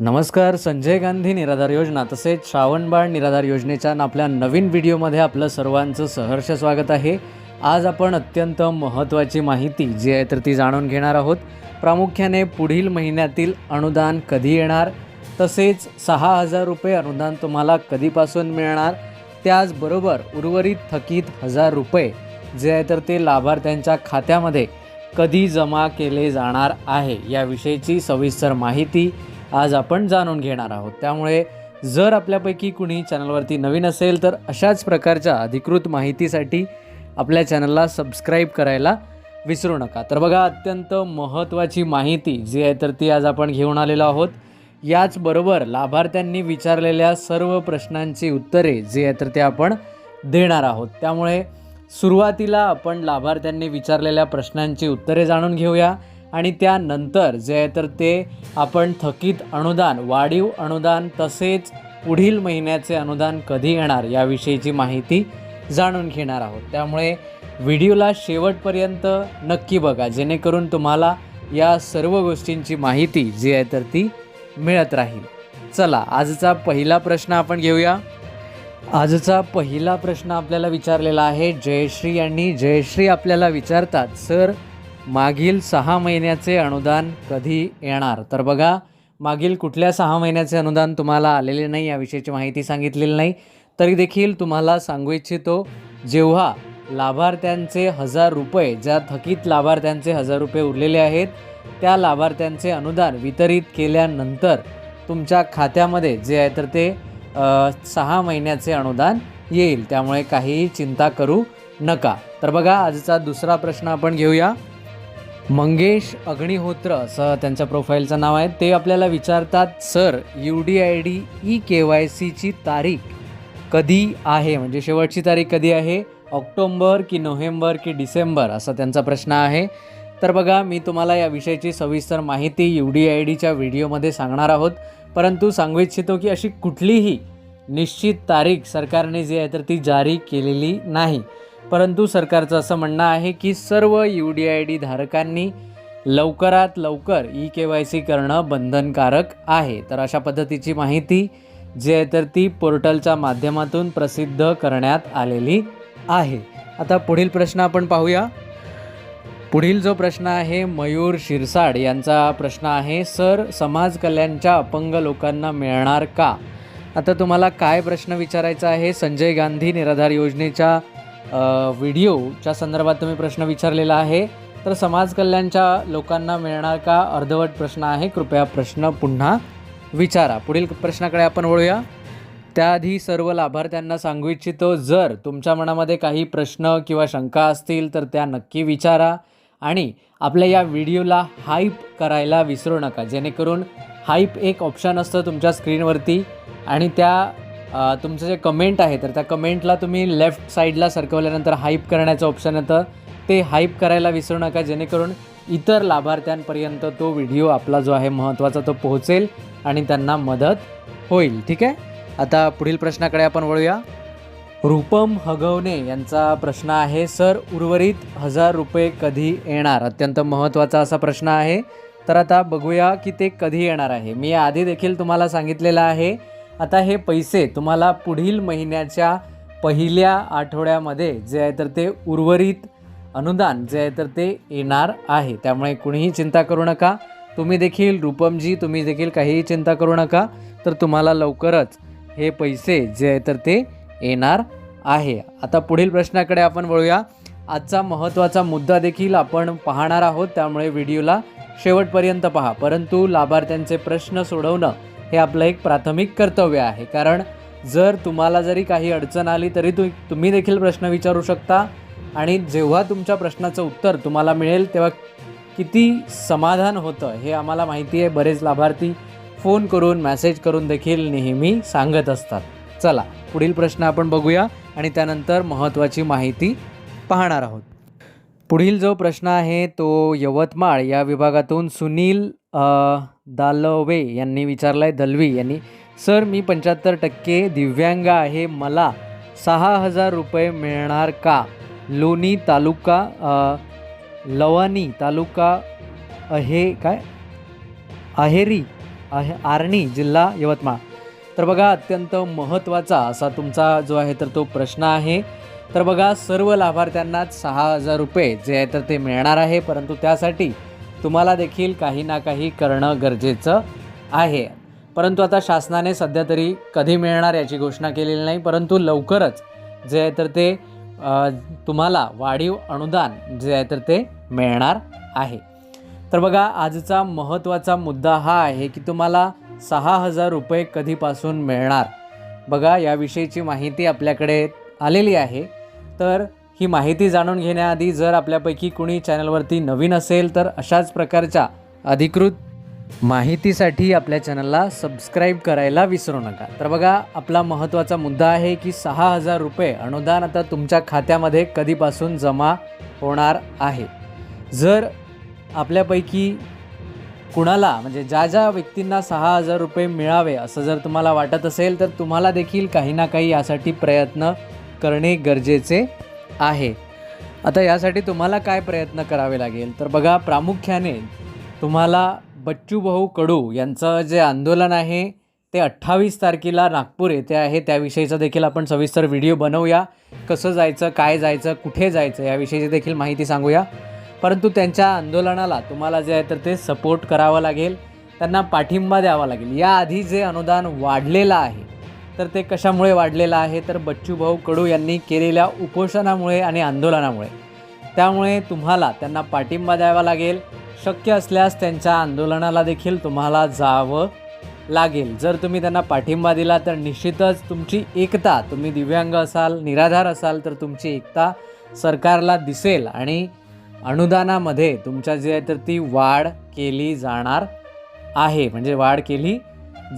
नमस्कार संजय गांधी निराधार योजना तसेच श्रावणबाळ निराधार योजनेच्या आपल्या नवीन व्हिडिओमध्ये आपलं सर्वांचं सहर्ष स्वागत आहे. आज आपण अत्यंत महत्त्वाची माहिती जी आहे तर ती जाणून घेणार आहोत. प्रामुख्याने पुढील महिन्यातील अनुदान कधी येणार? तसेच सहा हजार रुपये अनुदान तुम्हाला कधीपासून मिळणार? त्याचबरोबर उर्वरित थकीत हजार रुपये जे आहे तर ते लाभार्थ्यांच्या खात्यामध्ये कधी जमा केले जाणार आहे? याविषयीची सविस्तर माहिती आज आपण जाणून घेणार आहोत. त्यामुळे जर आपल्यापैकी कुणी चॅनलवरती नवीन असेल तर अशाच प्रकारच्या अधिकृत माहितीसाठी आपल्या चॅनलला सबस्क्राईब करायला विसरू नका. तर बघा अत्यंत महत्त्वाची माहिती जी आहे तर ती आज आपण घेऊन आलेलो आहोत. याचबरोबर लाभार्थ्यांनी विचारलेल्या सर्व प्रश्नांची उत्तरे जी आहे तर ते आपण देणार आहोत. त्यामुळे सुरुवातीला आपण लाभार्थ्यांनी विचारलेल्या प्रश्नांची उत्तरे जाणून घेऊया. आणि त्यानंतर जे आहे तर ते आपण थकीत अनुदान वाढीव अनुदान तसेच पुढील महिन्याचे अनुदान कधी येणार याविषयीची माहिती जाणून घेणार आहोत. त्यामुळे व्हिडिओला शेवटपर्यंत नक्की बघा जेणेकरून तुम्हाला या सर्व गोष्टींची माहिती जी आहे तर ती मिळत राहील. चला आजचा पहिला प्रश्न आपण घेऊया. आजचा पहिला प्रश्न आपल्याला विचारलेला आहे जयश्री यांनी. जयश्री आपल्याला विचारतात सर मागील सहा महिन्याचे अनुदान कधी येणार? तर बघा मागील कुठल्या सहा महिन्याचे अनुदान तुम्हाला आलेले नाही याविषयीची माहिती सांगितलेली नाही. तरी देखील तुम्हाला सांगू इच्छितो जेव्हा लाभार्थ्यांचे हजार रुपये ज्या थकीत लाभार्थ्यांचे हजार रुपये उरलेले आहेत त्या लाभार्थ्यांचे अनुदान वितरित केल्यानंतर तुमच्या खात्यामध्ये जे आहे तर ते सहा महिन्याचे अनुदान येईल. त्यामुळे काहीही चिंता करू नका. तर बघा आजचा दुसरा प्रश्न आपण घेऊया. मंगेश अग्निहोत्र असं त्यांच्या प्रोफाईलचं नाव आहे. ते आपल्याला विचारतात sir U D I D E K Y सीची तारीख कधी आहे? म्हणजे शेवटची तारीख कधी आहे? ऑक्टोंबर की नोव्हेंबर की डिसेंबर असा त्यांचा प्रश्न आहे. तर बघा मी तुम्हाला या विषयाची सविस्तर माहिती यू डी आय डीच्या व्हिडिओमध्ये सांगणार आहोत. परंतु सांगू इच्छितो की अशी कुठलीही निश्चित तारीख सरकारने जी आहे तर ती जारी केलेली नाही. परंतु सरकारचं असं म्हणणं आहे की सर्व यू डी आय डी धारकांनी लवकरात लवकर ई के वाय सी करणं बंधनकारक आहे. तर अशा पद्धतीची माहिती जी आहे तर ती पोर्टलच्या माध्यमातून प्रसिद्ध करण्यात आलेली आहे. आता पुढील प्रश्न आपण पाहूया. पुढील जो प्रश्न आहे मयूर शिरसाड यांचा प्रश्न आहे सर समाज कल्याणच्या अपंग लोकांना मिळणार का? आता तुम्हाला काय प्रश्न विचारायचा आहे? संजय गांधी निराधार योजनेच्या व्हिडिओच्या संदर्भात तुम्ही प्रश्न विचारलेला आहे तर समाज कल्याणच्या लोकांना मिळणार का? अर्धवट प्रश्न आहे. कृपया प्रश्न पुन्हा विचारा. पुढील प्रश्नाकडे आपण वळूया. त्याआधी सर्व लाभार्थ्यांना सांगू इच्छितो जर तुमच्या मनामध्ये काही प्रश्न किंवा शंका असतील तर त्या नक्की विचारा. आणि आपल्या या व्हिडिओला हाईप करायला विसरू नका. जेणेकरून हाईप एक ऑप्शन असतं तुमच्या स्क्रीनवरती आणि त्या तुमचं जे कमेंट आहे तर त्या कमेंटला तुम्ही लेफ्ट साईडला सरकवल्यानंतर हाईप करण्याचं ऑप्शन येतं. ते हाईप करायला विसरू नका जेणेकरून इतर लाभार्थ्यांपर्यंत तो व्हिडिओ आपला जो आहे महत्त्वाचा तो पोहोचेल आणि त्यांना मदत होईल. ठीक आहे? आता पुढील प्रश्नाकडे आपण वळूया. रूपम हगवणे यांचा प्रश्न आहे सर उर्वरित हजार रुपये कधी येणार? अत्यंत महत्त्वाचा असा प्रश्न आहे. तर आता बघूया की ते कधी येणार आहे. मी आधी देखील तुम्हाला सांगितलेलं आहे आता हे पैसे तुम्हाला पुढील महिन्याच्या पहिल्या आठवड्यामध्ये जे आहे तर ते उर्वरित अनुदान जे आहे तर ते येणार आहे. त्यामुळे कुणीही चिंता करू नका. तुम्ही देखील रूपमजी तुम्ही देखील काहीही चिंता करू नका. तर तुम्हाला लवकरच हे पैसे जे आहे तर ते येणार आहे. आता पुढील प्रश्नाकडे आपण वळूया. आजचा महत्त्वाचा मुद्दा देखील आपण पाहणार आहोत. त्यामुळे व्हिडिओला शेवटपर्यंत पहा. परंतु लाभार्थ्यांचे प्रश्न सोडवणं हे आपलं एक प्राथमिक कर्तव्य आहे. कारण जर तुम्हाला जरी काही अडचण आली तरी तु तुम्ही देखील प्रश्न विचारू शकता. आणि जेव्हा तुमच्या प्रश्नाचं उत्तर तुम्हाला मिळेल तेव्हा किती समाधान होतं हे आम्हाला माहिती आहे. बरेच लाभार्थी फोन करून मॅसेज करून देखील नेहमी सांगत असतात. चला पुढील प्रश्न आपण बघूया आणि त्यानंतर महत्त्वाची माहिती पाहणार आहोत. पुढील जो प्रश्न आहे तो यवतमाळ या विभागातून सुनील दालवे यांनी विचारला आहे दलवी यांनी सर मी पंच्याहत्तर टक्के दिव्यांग आहे मला सहा हजार रुपये मिळणार का? लोणी तालुका लवानी तालुका अहे काय? अहेरी अहे आर्णी जिल्हा यवतमाळ. तर बघा अत्यंत महत्त्वाचा असा तुमचा जो आहे तर तो प्रश्न आहे. तर बघा सर्व लाभार्थ्यांनाच सहा हजार रुपये जे आहे तर ते मिळणार आहे. परंतु त्यासाठी तुम्हाला देखील काही ना काही करणं गरजेचं आहे. परंतु आता शासनाने सध्या तरी कधी मिळणार याची घोषणा केलेली नाही परंतु लवकरच जे आहे तर ते तुम्हाला वाढीव अनुदान जे आहे तर ते मिळणार आहे. तर बघा आजचा महत्त्वाचा मुद्दा हा आहे की तुम्हाला सहा हजार रुपये कधीपासून मिळणार? बघा याविषयीची माहिती आपल्याकडे आलेली आहे. तर ही माहिती जाणून घेण्याआधी जर आपल्यापैकी कुणी चॅनलवरती नवीन असेल तर अशाच प्रकारच्या अधिकृत माहितीसाठी आपल्या चॅनलला सबस्क्राईब करायला विसरू नका. तर बघा आपला महत्त्वाचा मुद्दा आहे की सहा हजार रुपये अनुदान आता तुमच्या खात्यामध्ये कधीपासून जमा होणार आहे. जर आपल्यापैकी कुणाला म्हणजे ज्या ज्या व्यक्तींना सहा हजार रुपये मिळावे असं जर तुम्हाला वाटत असेल तर तुम्हाला देखील काही ना काही यासाठी प्रयत्न करणे गरजेचे आहे. आता यासाठी तुम्हाला काय प्रयत्न करावे लागेल? तर बघा प्रामुख्याने तुम्हाला बच्चू भाऊ कडू यांचं जे आंदोलन आहे ते अठ्ठावीस तारखेला नागपूर येथे आहे. त्याविषयीचा देखील आपण सविस्तर व्हिडिओ बनवूया. कसं जायचं काय जायचं कुठे जायचं याविषयीची देखील माहिती सांगूया. परंतु त्यांच्या आंदोलनाला तुम्हाला जे आहे तर ते सपोर्ट करावं लागेल. त्यांना पाठिंबा द्यावा लागेल. याआधी जे अनुदान वाढलेलं आहे तर ते कशामुळे वाढलेलं आहे? तर बच्चूभाऊ कडू यांनी केलेल्या उपोषणामुळे आणि आंदोलनामुळे. त्यामुळे तुम्हाला त्यांना पाठिंबा द्यावा लागेल. शक्य असल्यास त्यांच्या आंदोलनाला देखील तुम्हाला जावं लागेल. जर तुम्ही त्यांना पाठिंबा दिला तर निश्चितच तुमची एकता तुम्ही दिव्यांग असाल निराधार असाल तर तुमची एकता सरकारला दिसेल आणि अनुदानामध्ये तुमच्या जे आहे तर ती वाढ केली जाणार आहे. म्हणजे वाढ केली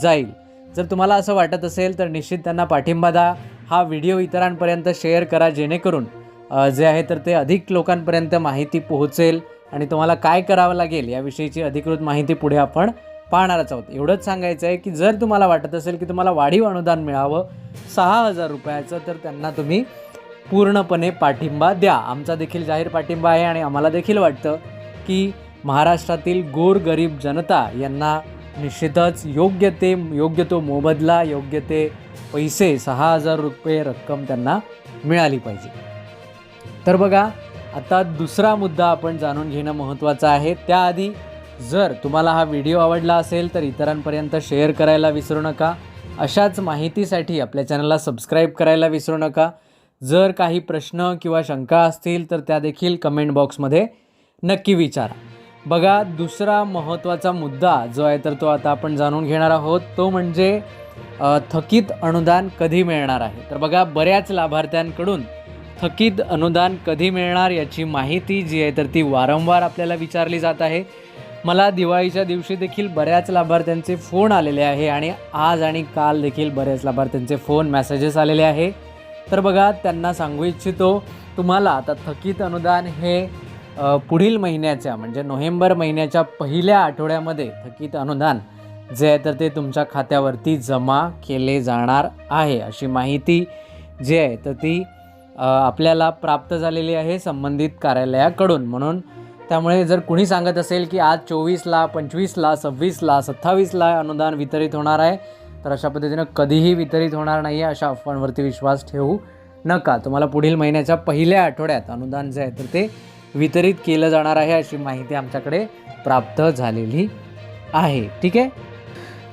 जाईल. जर तुम्हाला असं वाटत असेल तर निश्चित त्यांना पाठिंबा द्या. हा व्हिडिओ इतरांपर्यंत शेअर करा जेणेकरून जे आहे तर ते अधिक लोकांपर्यंत माहिती पोहोचेल आणि तुम्हाला काय करावं लागेल याविषयीची अधिकृत माहिती पुढे आपण पाहणारच आहोत. एवढंच सांगायचं आहे की जर तुम्हाला वाटत असेल की तुम्हाला वाढीव अनुदान मिळावं सहा हजार रुपयाचं तर त्यांना तुम्ही पूर्णपणे पाठिंबा द्या. आमचा देखील जाहीर पाठिंबा आहे आणि आम्हाला देखील वाटतं की महाराष्ट्रातील गोरगरीब जनता यांना निश्चितच योग्य ते योग्य तो मोबदला योग्य ते पैसे सहा हजार रुपये रक्कम त्यांना मिळाली पाहिजे. तर बघा आता दुसरा मुद्दा आपण जाणून घेणं महत्त्वाचं आहे. त्याआधी जर तुम्हाला हा व्हिडिओ आवडला असेल तर इतरांपर्यंत शेअर करायला विसरू नका. अशाच माहितीसाठी आपल्या चॅनलला सबस्क्राईब करायला विसरू नका. जर काही प्रश्न किंवा शंका असतील तर त्या देखील कमेंट बॉक्समध्ये नक्की विचारा. बघा दुसरा महत्त्वाचा मुद्दा जो आहे तर तो आता आपण जाणून घेणार आहोत तो म्हणजे थकीत अनुदान कधी मिळणार आहे? तर बघा बऱ्याच लाभार्थ्यांकडून थकीत अनुदान कधी मिळणार याची माहिती जी आहे तर ती वारंवार आपल्याला विचारली जात आहे. मला दिवाळीच्या दिवशी देखील बऱ्याच लाभार्थ्यांचे फोन आलेले आहे आणि आज आणि काल देखील बऱ्याच लाभार्थ्यांचे फोन मेसेजेस आलेले आहे. तर बघा त्यांना सांगू इच्छितो तुम्हाला आता थकीत अनुदान हे पुढील महिन्याच्या म्हणजे नोव्हेंबर महिन्याच्या पहिल्या आठवड्यामध्ये थकीत अनुदान जे आहे तर ते तुमच्या खात्यावरती जमा केले जाणार आहे अशी माहिती जी आहे तर ती आपल्याला प्राप्त झालेली आहे संबंधित कार्यालयाकडून. म्हणून त्यामुळे जर कुणी सांगत असेल की आज चोवीसला पंचवीसला सव्वीसला सत्तावीसला अनुदान वितरित होणार आहे तर अशा पद्धतीनं कधीही वितरित होणार नाही आहे अशा अफवांवरती विश्वास ठेवू नका. तुम्हाला पुढील महिन्याच्या पहिल्या आठवड्यात अनुदान जे आहे तर ते वितरित केलं जाणार आहे अशी माहिती आमच्याकडे प्राप्त झालेली आहे. ठीक आहे?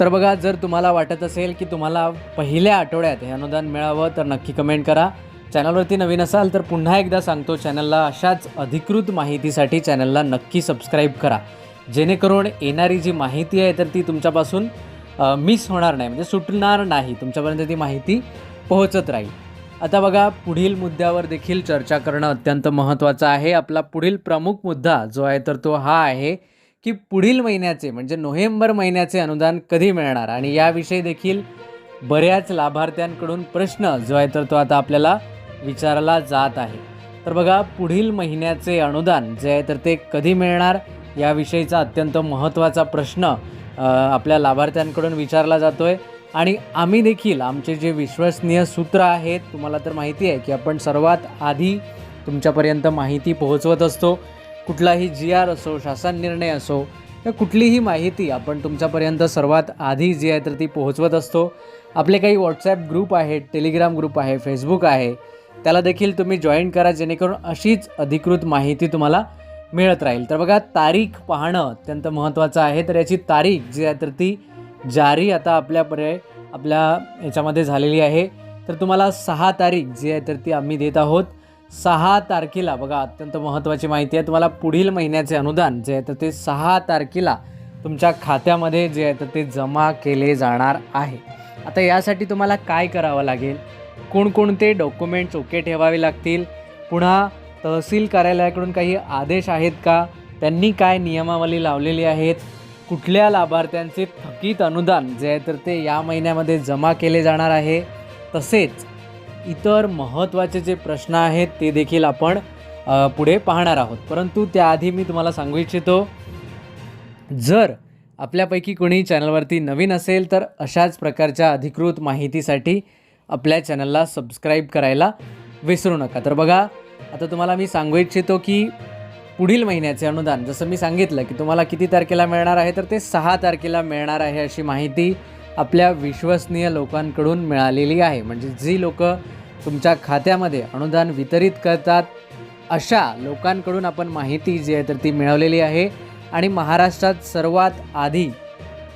तर बघा जर तुम्हाला वाटत असेल की तुम्हाला पहिल्या आठवड्यात हे अनुदान मिळावं तर नक्की कमेंट करा. चॅनलवरती नवीन असाल तर पुन्हा एकदा सांगतो चॅनलला अशाच अधिकृत माहितीसाठी चॅनलला नक्की सबस्क्राईब करा. जेणेकरून येणारी जी माहिती आहे तर ती तुमच्यापासून मिस होणार नाही. म्हणजे सुटणार नाही. तुमच्यापर्यंत ती माहिती पोहोचत राहील. आता बघा पुढील मुद्द्यावर देखील चर्चा करणं अत्यंत महत्त्वाचं आहे. आपला पुढील प्रमुख मुद्दा जो आहे तर तो हा आहे की पुढील महिन्याचे म्हणजे नोव्हेंबर महिन्याचे अनुदान कधी मिळणार? आणि याविषयी देखील बऱ्याच लाभार्थ्यांकडून प्रश्न जो आहे तर तो आता आपल्याला विचारला जात आहे. तर बघा पुढील महिन्याचे अनुदान जे आहे तर ते कधी मिळणार? याविषयीचा अत्यंत महत्त्वाचा प्रश्न आपल्या लाभार्थ्यांकडून विचारला जातो आहे आणि आम्ही देखील आमचे जे विश्वसनीय सूत्र आहेत तुम्हाला तर माहिती आहे की आपण सर्वात आधी तुमच्यापर्यंत माहिती पोहोचवत असतो. कुठलाही जी आर असो शासन निर्णय असो तर कुठलीही माहिती आपण तुमच्यापर्यंत सर्वात आधी जी आहे तर ती पोहोचवत असतो. आपले काही व्हॉट्सॲप ग्रुप आहेत टेलिग्राम ग्रुप आहे फेसबुक आहे. त्याला देखील तुम्ही जॉईन करा जेणेकरून अशीच अधिकृत माहिती तुम्हाला मिळत राहील. तर बघा तारीख पाहणं अत्यंत महत्त्वाचं आहे. तर याची तारीख जी आहे तर ती जारी आता आपल्यापर्य आपल्या याच्यामध्ये झालेली आहे. तर तुम्हाला सहा तारीख जी आहे तर ती आम्ही देत आहोत. सहा तारखेला बघा अत्यंत महत्त्वाची माहिती आहे. तुम्हाला पुढील महिन्याचे अनुदान जे आहे तर ते सहा तारखेला तुमच्या खात्यामध्ये जे आहे तर ते जमा केले जाणार आहे. आता यासाठी तुम्हाला काय करावं लागेल? कोणकोणते डॉक्युमेंट्स ओके ठेवावे लागतील? पुन्हा तहसील कार्यालयाकडून काही आदेश आहेत का? त्यांनी काय नियमावली लावलेली आहेत? कुठल्या लाभार्थ्यांचे थकीत अनुदान जे आहे तर ते या महिन्यामध्ये जमा केले जाणार आहे. तसेच इतर महत्त्वाचे जे प्रश्न आहेत ते देखील आपण पुढे पाहणार आहोत. परंतु त्याआधी मी तुम्हाला सांगू इच्छितो जर आपल्यापैकी कोणी चॅनलवरती नवीन असेल तर अशाच प्रकारच्या अधिकृत माहितीसाठी आपल्या चॅनलला सबस्क्राईब करायला विसरू नका. तर बघा आता तुम्हाला मी सांगू इच्छितो की पुढील महिन्याचे अनुदान. जसं मी सांगितलं की तुम्हाला किती तारखेला मिळणार आहे तर ते सहा तारखेला मिळणार आहे अशी माहिती आपल्या विश्वसनीय लोकांकडून मिळालेली आहे. म्हणजे जी लोक तुमच्या खात्यामध्ये अनुदान वितरित करतात अशा लोकांकडून आपण माहिती जी आहे तर ती मिळवलेली आहे. आणि महाराष्ट्रात सर्वात आधी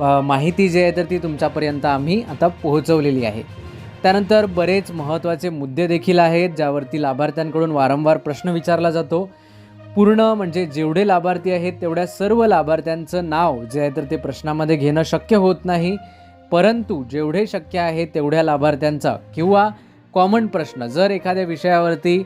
माहिती जी आहे तर ती तुमच्यापर्यंत आम्ही आता पोहोचवलेली आहे. त्यानंतर बरेच महत्त्वाचे मुद्दे देखील आहेत ज्यावरती लाभार्थ्यांकडून वारंवार प्रश्न विचारला जातो. पूर्ण म्हणजे जेवढे लाभार्थी आहेत तेवढ्या सर्व लाभार्थ्यांचं नाव जे आहे तर ते प्रश्नामध्ये घेणं शक्य होत नाही. परंतु जेवढे शक्य आहे तेवढ्या लाभार्थ्यांचा किंवा कॉमन प्रश्न जर एखाद्या विषयावरती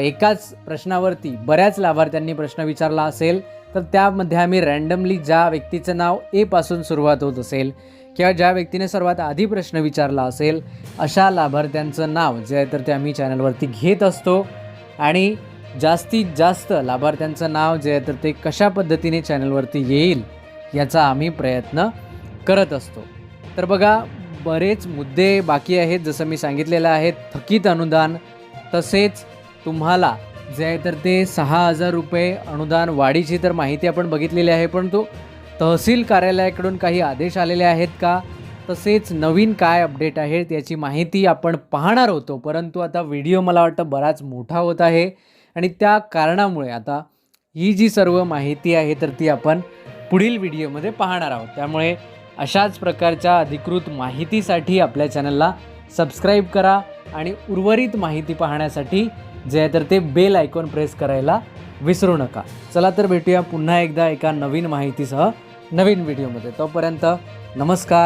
एकाच प्रश्नावरती बऱ्याच लाभार्थ्यांनी प्रश्न विचारला असेल तर त्यामध्ये आम्ही रँडमली ज्या व्यक्तीचं नाव ए पासून सुरुवात होत असेल किंवा ज्या व्यक्तीने सर्वात आधी प्रश्न विचारला असेल अशा लाभार्थ्यांचं नाव जे आहे तर ते आम्ही चॅनलवरती घेत असतो. आणि जास्तीत जास्त लाभार्थ्यांचं नाव जे आहे तर ते कशा पद्धतीने चॅनलवरती येईल याचा आम्ही प्रयत्न करत असतो. तर बघा बरेच मुद्दे बाकी आहेत जसं मी सांगितलेलं आहे थकीत अनुदान. तसेच तुम्हाला जे आहे तर ते सहा हजार रुपये अनुदान वाढीची तर माहिती आपण बघितलेली आहे परंतु तहसील कार्यालयाकडून काही आदेश आलेले आहेत का? तसेच नवीन काय अपडेट आहेत याची माहिती आपण पाहणार होतो परंतु आता व्हिडिओ मला वाटतं बराच मोठा होत आहे. आणि त्या कारणामुळे आता ही जी सर्व माहिती आहे तर ती आपण पुढील व्हिडिओमध्ये पाहणार आहोत. त्यामुळे अशाच प्रकारच्या अधिकृत माहितीसाठी आपल्या चॅनलला सबस्क्राईब करा आणि उर्वरित माहिती पाहण्यासाठी जे आहे तर ते बेल आयकॉन प्रेस करायला विसरू नका. चला तर भेटूया पुन्हा एकदा एका नवीन माहितीसह नवीन व्हिडिओमध्ये. तोपर्यंत नमस्कार.